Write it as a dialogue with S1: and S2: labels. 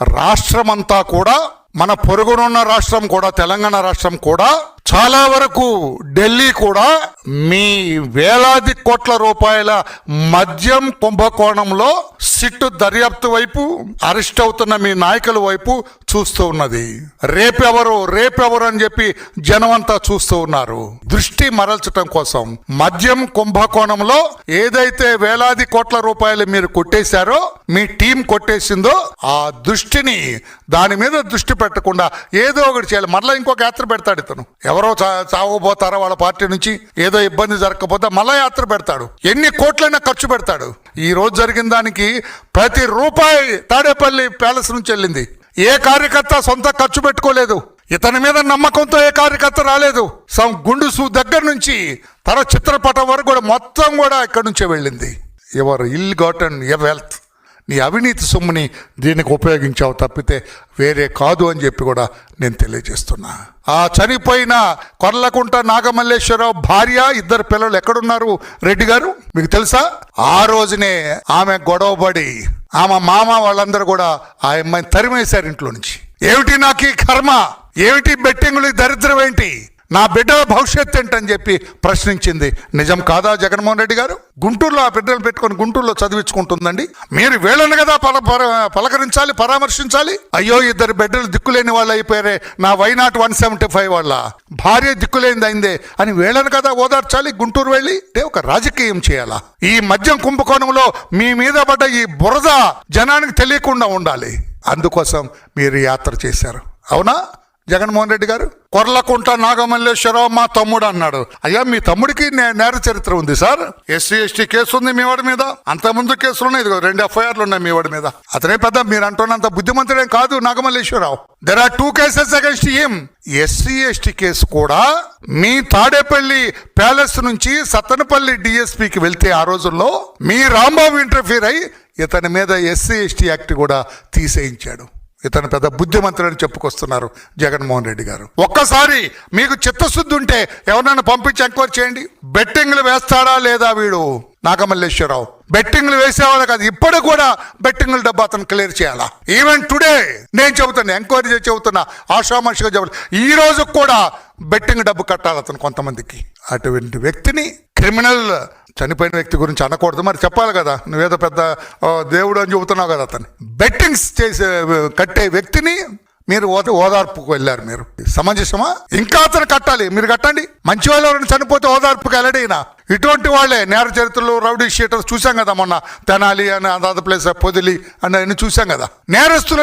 S1: రాష్ట్రమంతా కూడా మన పొరుగునున్న రాష్ట్రం కూడా తెలంగాణ రాష్ట్రం కూడా చాలా వరకు ఢిల్లీ కూడా మీ వేలాది కోట్ల రూపాయల మద్యం కుంభకోణంలో సిట్టు దర్యాప్తు వైపు అరెస్ట్ అవుతున్న మీ నాయకుల వైపు చూస్తూ ఉన్నది. రేపెవరు రేపెవరు అని చెప్పి జనం అంతా చూస్తూ ఉన్నారు. దృష్టి మరల్చటం కోసం మద్యం కుంభకోణంలో ఏదైతే వేలాది కోట్ల రూపాయలు మీరు కొట్టేశారో మీ టీం కొట్టేసిందో ఆ దృష్టిని దాని మీద దృష్టి పెట్టకుండా ఏదో ఒకటి చేయాలి. మరలా ఇంకొక యాత్ర పెడతాడు ఇతను. ఎవరో చా- చావబోతారో వాళ్ళ పార్టీ నుంచి ఏదో ఇబ్బంది జరగకపోతే మళ్ళా యాత్ర పెడతాడు. ఎన్ని కోట్లైనా ఖర్చు పెడతాడు. ఈరోజు జరిగిన దానికి ప్రతి రూపాయి తాడేపల్లి ప్యాలెస్ నుంచి వెళ్ళింది. ఏ కార్యకర్త సొంత ఖర్చు పెట్టుకోలేదు. ఇతని మీద నమ్మకంతో ఏ కార్యకర్త రాలేదు. సం గుండుసు దగ్గర నుంచి తన చిత్రపటం వరకు కూడా మొత్తం కూడా ఇక్కడి నుంచే వెళ్ళింది. యువర్ ఇల్ గాటన్ ఎ వెల్త్ నీ అవినీతి సొమ్ముని దీనికి ఉపయోగించావు తప్పితే వేరే కాదు అని చెప్పి కూడా నేను తెలియజేస్తున్నా. ఆ చనిపోయిన కొర్లకుంట నాగమల్లేశ్వరరావు భార్య ఇద్దరు పిల్లలు ఎక్కడున్నారు రెడ్డి గారు? మీకు తెలుసా? ఆ రోజునే ఆమె గొడవపడి ఆమె మామ వాళ్ళందరూ కూడా ఆ అమ్మాయిని తరిమేశారు ఇంట్లో నుంచి. ఏమిటి నాకు ఈ కర్మ? ఏమిటి బెట్టింగులు దరిద్రం ఏంటి? నా బిడ్డల భవిష్యత్ ఏంటని చెప్పి ప్రశ్నించింది. నిజం కాదా జగన్మోహన్ రెడ్డి గారు? గుంటూరులో ఆ బిడ్డలు పెట్టుకొని గుంటూరులో చదివించుకుంటుందండి. మీరు వీళ్ళని కదా పల పర- పలకరించాలి పరామర్శించాలి? అయ్యో ఇద్దరు బిడ్డలు దిక్కులేని వాళ్ళు అయిపోయారే. నా why not one seventy five వాళ్ళ. భార్య దిక్కులేనిది అయిందే అని వీళ్ళని కదా ఓదార్చాలి గుంటూరు వెళ్ళి? అంటే ఒక రాజకీయం చేయాలా? ఈ మద్యం కుంభకోణంలో మీ మీద పడ్డ ఈ బురద జనానికి తెలియకుండా ఉండాలి. అందుకోసం మీరు యాత్ర చేశారు. అవునా? జగన్మోహన్ రెడ్డి గారు? కొర్లకుంట నాగమల్లేశ్వరరావు మా తమ్ముడు అన్నాడు. అయ్యా మీ తమ్ముడికి నే- నేర చరిత్ర ఉంది సార్. ఎస్సీ ఎస్టీ కేసు ఉంది మీ వాడి మీద. అంత ముందు కేసులు ఉన్నాయి ఇదిగో రెండు ఎఫ్ఐఆర్లు ఉన్నాయి మీ వాడి మీద. అతనే పెద్ద మీరు అంటున్నంత బుద్ధిమంతుడేం కాదు Nagamalleswararao. There are two cases against him SC ST case కూడా మీ తాడేపల్లి ప్యాలెస్ నుంచి సత్తనపల్లి డిఎస్పీకి వెళ్తే ఆ రోజుల్లో మీ రాంబాబు ఇంటర్ఫీర్ అయి ఇతని మీద ఎస్సీ ఎస్టీ యాక్ట్ కూడా తీసేయించాడు. ఇతను పెద్ద బుద్ధిమంతుడని చెప్పుకొస్తున్నారు జగన్మోహన్ రెడ్డి గారు. ఒక్కసారి మీకు చిత్తశుద్ధి ఉంటే ఎవరినైనా పంపించి ఎంక్వైరీ చేయండి. బెట్టింగ్లు వేస్తాడా లేదా వీడు? నాగమల్లేశ్వరరావు. బెట్టింగ్లు వేసేవాడు కాదు ఇప్పుడు కూడా బెట్టింగ్ల డబ్బు అతను క్లియర్ చేయాలా? ఈవెన్ టుడే నేను చెబుతున్నా ఎంక్వైరీ చేసి చెబుతున్నా ఆషామాషిగా చెబుతున్నా ఈ రోజు కూడా బెట్టింగ్ డబ్బు కట్టాలి అతను కొంతమందికి. అటువంటి వ్యక్తిని క్రిమినల్ చనిపోయిన వ్యక్తి గురించి అనకూడదు. మరి చెప్పాలి కదా నువ్వేదో పెద్ద దేవుడు అని చెబుతున్నావు కదా అతన్ని. బెట్టింగ్స్ చేసే కట్టే వ్యక్తిని మీరు ఓద- ఓదార్పుకు వెళ్ళారు మీరు. సమంజసమా? ఇంకా అతను కట్టాలి. మీరు కట్టండి. మంచి వాళ్ళు ఎవరైనా చనిపోతే ఓదార్పుకి వెళ్ళడైనా ఇటువంటి వాళ్ళే నేర చరిత్రలు రౌడీ షీటర్స్ చూసాం కదా మొన్న. తెనాలి అని అదాద ప్లేస్ పొదిలి అని అన్ని చూసాం కదా. నేరస్తులు